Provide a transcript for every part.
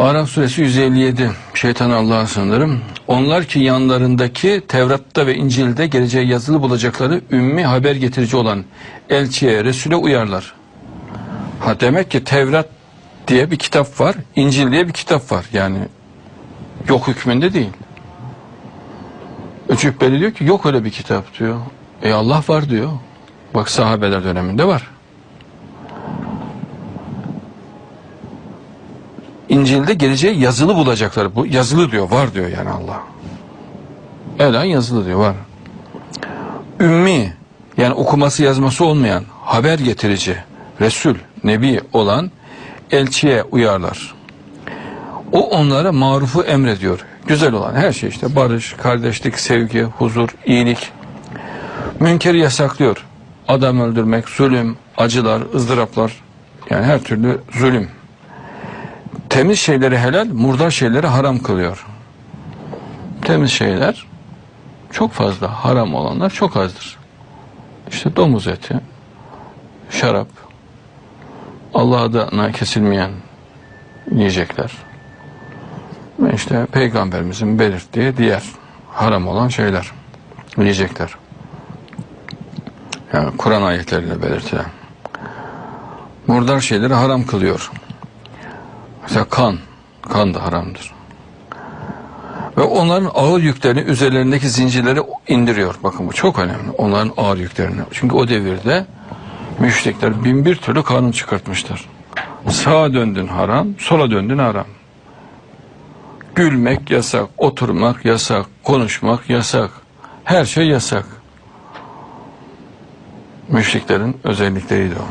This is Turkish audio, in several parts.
Araf suresi 157. Şeytan Allah'a sığınırım. Onlar ki yanlarındaki Tevrat'ta ve İncil'de geleceğe yazılı bulacakları ümmi haber getirici olan elçiye, Resul'e uyarlar. Ha demek ki Tevrat diye bir kitap var, İncil diye bir kitap var. Yani yok hükmünde değil. Cübbeli diyor ki yok öyle bir kitap diyor. E Allah var diyor. Bak sahabeler döneminde var. İncil'de geleceği yazılı bulacaklar. Bu yazılı diyor, var diyor yani Allah. Elan yazılı diyor, var. Ümmi, yani okuması yazması olmayan, haber getirici, Resul, Nebi olan elçiye uyarlar. O onlara marufu emrediyor. Güzel olan her şey işte barış, kardeşlik, sevgi, huzur, iyilik. Münkeri yasaklıyor. Adam öldürmek, zulüm, acılar, ızdıraplar. Yani her türlü zulüm. Temiz şeyleri helal, murdar şeyleri haram kılıyor. Temiz şeyler çok fazla, haram olanlar çok azdır. İşte domuz eti, şarap, Allah adına kesilmeyen yiyecekler. Ve işte peygamberimizin belirttiği diğer haram olan şeyler, yiyecekler. Yani Kur'an ayetleriyle belirtilen. Murdar şeyleri haram kılıyor. Mesela kan, kan da haramdır. Ve onların ağır yüklerini üzerlerindeki zincirleri indiriyor. Bakın bu çok önemli. Onların ağır yüklerini. Çünkü o devirde müşrikler bin bir türlü kanun çıkartmışlar. Sağa döndün haram, sola döndün haram. Gülmek yasak, oturmak yasak, konuşmak yasak. Her şey yasak. Müşriklerin özellikleriydi o.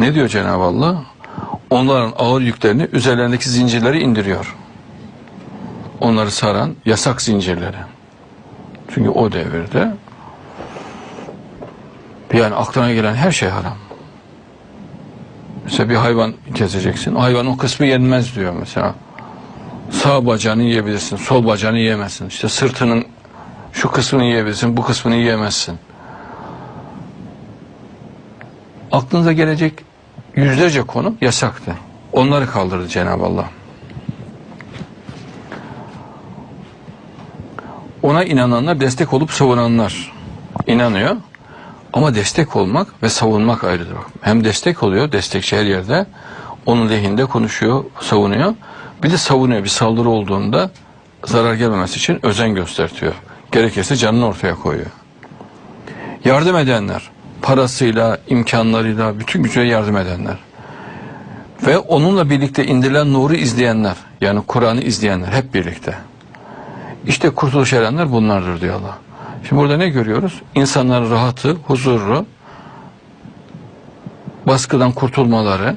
Ne diyor Cenab-ı Allah? Onların ağır yüklerini üzerlerindeki zincirleri indiriyor. Onları saran yasak zincirleri. Çünkü o devirde yani aklına gelen her şey haram. Mesela bir hayvan keseceksin. O hayvan o kısmı yenmez diyor mesela. Sağ bacağını yiyebilirsin, sol bacağını yiyemezsin. İşte sırtının şu kısmını yiyebilirsin, bu kısmını yiyemezsin. Aklınıza gelecek yüzlerce konu yasaktı. Onları kaldırdı Cenab-ı Allah. Ona inananlar destek olup savunanlar inanıyor. Ama destek olmak ve savunmak ayrıdır. Hem destek oluyor, destekçi her yerde. Onun lehinde konuşuyor, savunuyor. Bir de savunuyor. Bir saldırı olduğunda zarar gelmemesi için özen göstertiyor. Gerekirse canını ortaya koyuyor. Yardım edenler, parasıyla, imkanlarıyla, bütün gücüyle yardım edenler. Ve onunla birlikte indirilen nuru izleyenler, yani Kur'an'ı izleyenler hep birlikte. İşte kurtuluş erenler bunlardır diyor Allah. Şimdi burada ne görüyoruz? İnsanların rahatı, huzuru, baskıdan kurtulmaları,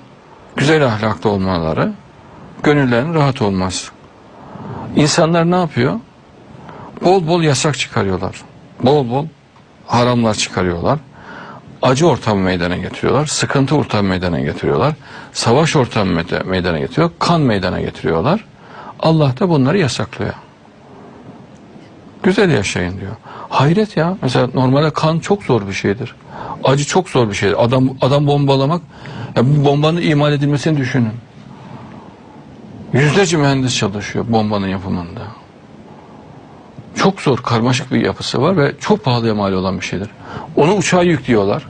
güzel ahlaklı olmaları, gönüllerinin rahat olması. İnsanlar ne yapıyor? Bol bol yasak çıkarıyorlar. Bol bol haramlar çıkarıyorlar. Acı ortamı meydana getiriyorlar. Sıkıntı ortamı meydana getiriyorlar. Savaş ortamı meyda- meydana getiriyor. Kan meydana getiriyorlar. Allah da bunları yasaklıyor. Güzel yaşayın diyor. Hayret ya. Mesela normalde kan çok zor bir şeydir. Acı çok zor bir şeydir. Adam adam bombalamak ya bu bombanın imal edilmesini düşünün. Yüzlerce mühendis çalışıyor bombanın yapımında. Çok zor, karmaşık bir yapısı var ve çok pahalıya mal olan bir şeydir. Onu uçağa yüklüyorlar.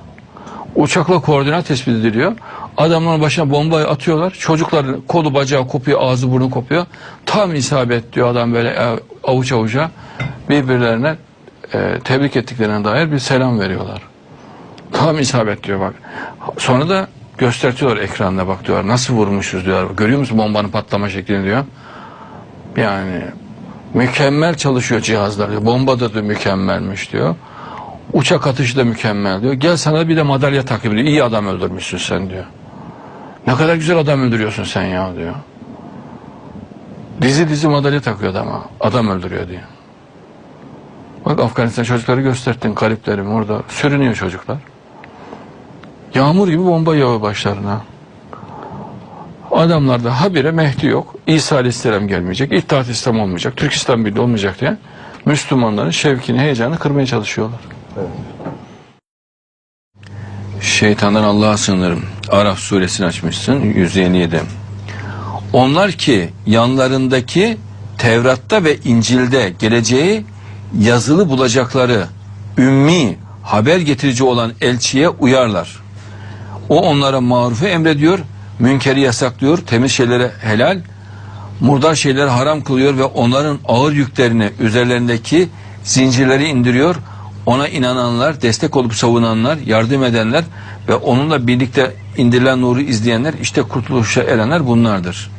Uçakla koordinat tespit ediliyor. Adamların başına bombayı atıyorlar. Çocuklar kolu bacağı kopuyor, ağzı burnu kopuyor. Tam isabet diyor adam böyle e, avuç avuca birbirlerine e, tebrik ettiklerine dair bir selam veriyorlar. Tam isabet diyor bak. Sonra da göstertiyorlar ekranda bak diyorlar. Nasıl vurmuşuz diyorlar. Görüyor musun bombanın patlama şeklini diyor. Yani mükemmel çalışıyor cihazlar diyor. Bomba da diyor mükemmelmiş diyor. Uçak atışı da mükemmel diyor. Gel sana bir de madalya takip ediyor. İyi adam öldürmüşsün sen diyor. Ne kadar güzel adam öldürüyorsun sen ya diyor. Dizi dizi madalya takıyor adama. Adam öldürüyor diyor. Bak Afganistan çocukları gösterdin gariplerim orada. Sürünüyor çocuklar. Yağmur gibi bomba yağıyor başlarına. Adamlarda habire Mehdi yok. İsa Aleyhisselam gelmeyecek. İttihat İslam olmayacak. Türkistan Birliği olmayacak diye Müslümanların şevkini, heyecanını kırmaya çalışıyorlar. Şeytandan Allah'a sığınırım. Araf suresini açmışsın 157. Onlar ki yanlarındaki Tevrat'ta ve İncil'de geleceği yazılı bulacakları ümmi haber getirici olan elçiye uyarlar. O onlara marufu emrediyor, münkeri yasaklıyor, temiz şeylere helal, murdar şeyleri haram kılıyor ve onların ağır yüklerini üzerlerindeki zincirleri indiriyor. Ona inananlar, destek olup savunanlar, yardım edenler ve onunla birlikte indirilen nuru izleyenler işte kurtuluşa erenler bunlardır.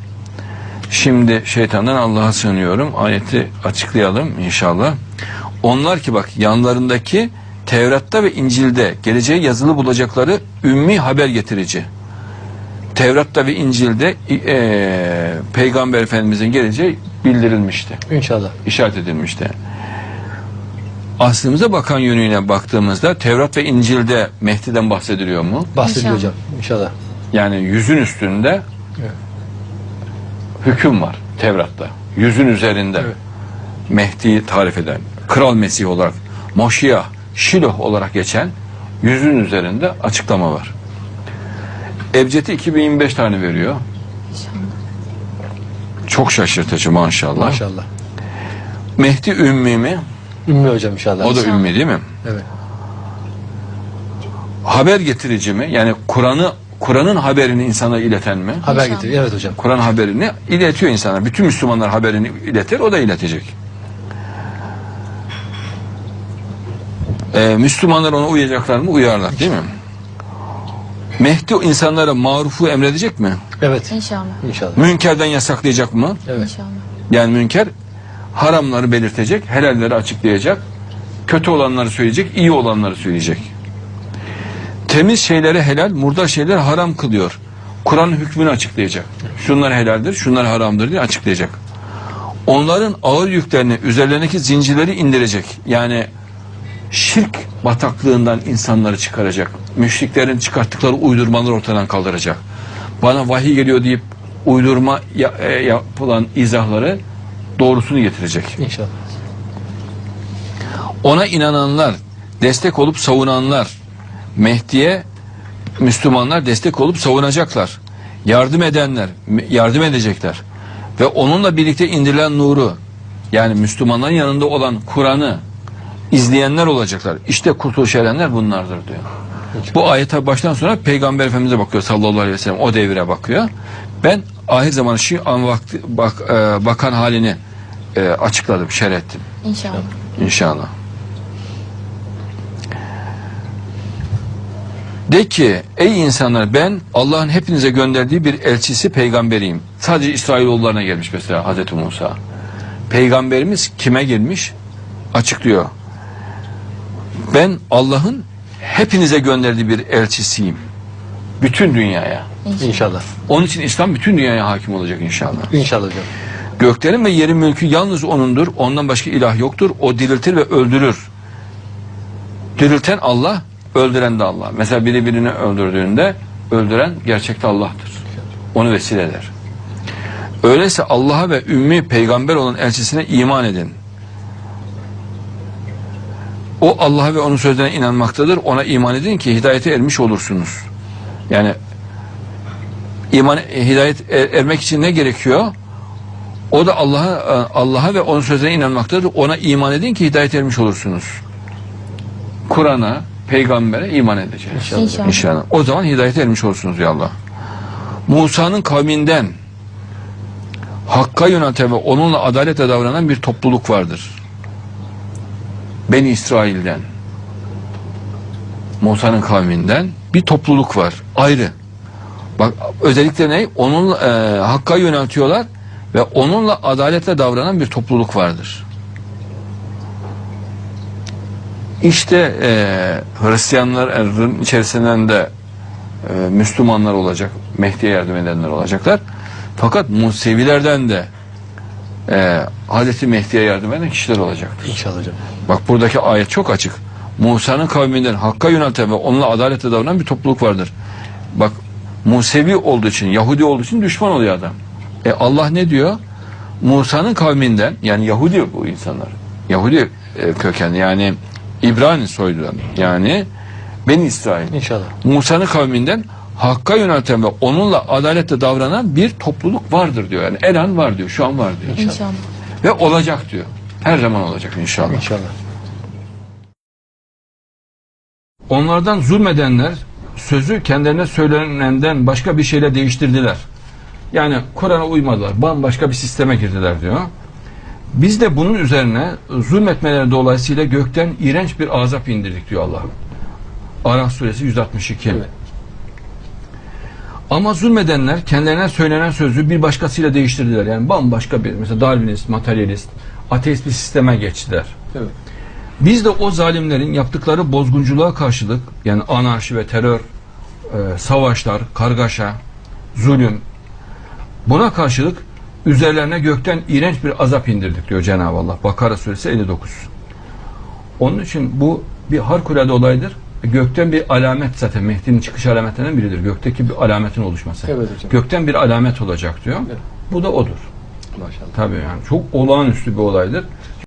Şimdi şeytandan Allah'a sığınıyorum. Ayeti açıklayalım inşallah. Onlar ki bak yanlarındaki Tevrat'ta ve İncil'de geleceği yazılı bulacakları ümmi haber getirici. Tevrat'ta ve İncil'de eee, Peygamber Efendimizin geleceği bildirilmişti, İnşallah. işaret edilmişti. Aslımıza bakan yönüyle baktığımızda Tevrat ve İncil'de Mehdi'den bahsediliyor mu? Bahsediyor İnşallah. hocam. İnşallah. Yani yüzün üstünde Evet. hüküm var Tevrat'ta. Yüzün üzerinde Evet. Mehdi'yi tarif eden, Kral Mesih olarak, Moşiyah, Şiloh olarak geçen yüzün üzerinde açıklama var. Ebced'i 2025 tane veriyor. Çok şaşırtıcı maşallah. Maşallah. Mehdi ümmi mi? Ümmü hocam inşallah. O da İnşallah. ümmi değil mi? Evet. Haber getirici mi? Yani Kur'an'ı Kur'an'ın haberini insana ileten mi? Haber İnşallah. getiriyor. Evet hocam. Kur'an haberini iletiyor insana. Bütün Müslümanlar haberini iletir, o da iletecek. Ee, Müslümanlar ona uyacaklar mı? Uyarlar değil mi? Mehdi insanlara marufu emredecek mi? Evet. İnşallah. İnşallah. Münkerden yasaklayacak mı? Evet. İnşallah. Yani münker haramları belirtecek, helalleri açıklayacak, kötü olanları söyleyecek, iyi olanları söyleyecek. Temiz şeyleri helal, murdar şeyleri haram kılıyor. Kur'an hükmünü açıklayacak. Şunlar helaldir, şunlar haramdır diye açıklayacak. Onların ağır yüklerini, üzerlerindeki zincirleri indirecek. Yani şirk bataklığından insanları çıkaracak. Müşriklerin çıkarttıkları uydurmaları ortadan kaldıracak. Bana vahiy geliyor deyip uydurma e, yapılan izahları doğrusunu getirecek. İnşallah. Ona inananlar, destek olup savunanlar, Mehdi'ye Müslümanlar destek olup savunacaklar. Yardım edenler, yardım edecekler. Ve onunla birlikte indirilen nuru, yani Müslümanların yanında olan Kur'an'ı izleyenler olacaklar. İşte kurtuluş erenler bunlardır diyor. Bu ayete baştan sonra Peygamber Efendimiz'e bakıyor sallallahu aleyhi ve sellem. O devire bakıyor. Ben ahir zaman şu an vakti bak, e, bakan halini e, açıkladım, şerh ettim. İnşallah. İnşallah. De ki ey insanlar ben Allah'ın hepinize gönderdiği bir elçisi peygamberiyim. Sadece İsrailoğullarına gelmiş mesela Hazreti Musa. Peygamberimiz kime gelmiş? Açıklıyor. Ben Allah'ın hepinize gönderdiği bir elçisiyim. Bütün dünyaya. İnşallah. Onun için İslam bütün dünyaya hakim olacak inşallah. İnşallah hocam. Göklerin ve yerin mülkü yalnız O'nundur. Ondan başka ilah yoktur. O diriltir ve öldürür. Dirilten Allah, öldüren de Allah. Mesela biri birini öldürdüğünde öldüren gerçekte Allah'tır. Onu vesile eder. Öyleyse Allah'a ve ümmi peygamber olan elçisine iman edin. O Allah'a ve onun sözlerine inanmaktadır. Ona iman edin ki hidayete ermiş olursunuz. Yani iman hidayet er- ermek için ne gerekiyor? O da Allah'a Allah'a ve onun sözlerine inanmaktadır. Ona iman edin ki hidayet ermiş olursunuz. Kur'an'a, peygambere iman edeceğiz. İnşallah. İnşallah. O zaman hidayet ermiş olursunuz ya Allah. Musa'nın kavminden Hakk'a yönelten ve onunla adaletle davranan bir topluluk vardır. Beni İsrail'den. Musa'nın kavminden bir topluluk var. Ayrı. Bak özellikle ne? Onun e, Hakk'a yöneltiyorlar ve onunla adaletle davranan bir topluluk vardır. İşte e, Hristiyanların içerisinden de e, Müslümanlar olacak, Mehdi'ye yardım edenler olacaklar. Fakat Musevilerden de e, Hazreti Mehdi'ye yardım eden kişiler olacaktır. İnşallah hocam. Bak buradaki ayet çok açık. Musa'nın kavminden Hakk'a yönelten ve onunla adaletle davranan bir topluluk vardır. Bak Musevi olduğu için, Yahudi olduğu için düşman oluyor adam. E Allah ne diyor? Musa'nın kavminden, yani Yahudi bu insanlar. Yahudi e, kökenli yani İbrani soyludan. Yani Ben İsrail. İnşallah. Musa'nın kavminden hakka yönelten ve onunla adaletle davranan bir topluluk vardır diyor. Yani elan var diyor, şu an var diyor. İnşallah. Ve olacak diyor. Her zaman olacak inşallah. İnşallah. Onlardan zulmedenler sözü kendilerine söylenenden başka bir şeyle değiştirdiler. Yani Kur'an'a uymadılar. Bambaşka bir sisteme girdiler diyor. Biz de bunun üzerine zulmetmeleri dolayısıyla gökten iğrenç bir azap indirdik diyor Allah. Araf suresi 162. Evet. Ama zulmedenler kendilerine söylenen sözü bir başkasıyla değiştirdiler. Yani bambaşka bir mesela Darwinist, materyalist, ateist bir sisteme geçtiler. Evet. Biz de o zalimlerin yaptıkları bozgunculuğa karşılık yani anarşi ve terör, e, savaşlar, kargaşa, zulüm buna karşılık üzerlerine gökten iğrenç bir azap indirdik diyor Cenab-ı Allah. Bakara suresi 59. Onun için bu bir harikulade olaydır. Gökten bir alamet zaten Mehdi'nin çıkış alametlerinden biridir. Gökteki bir alametin oluşması. Evet hocam. Gökten bir alamet olacak diyor. Evet. Bu da odur. Maşallah. Tabii yani çok olağanüstü bir olaydır.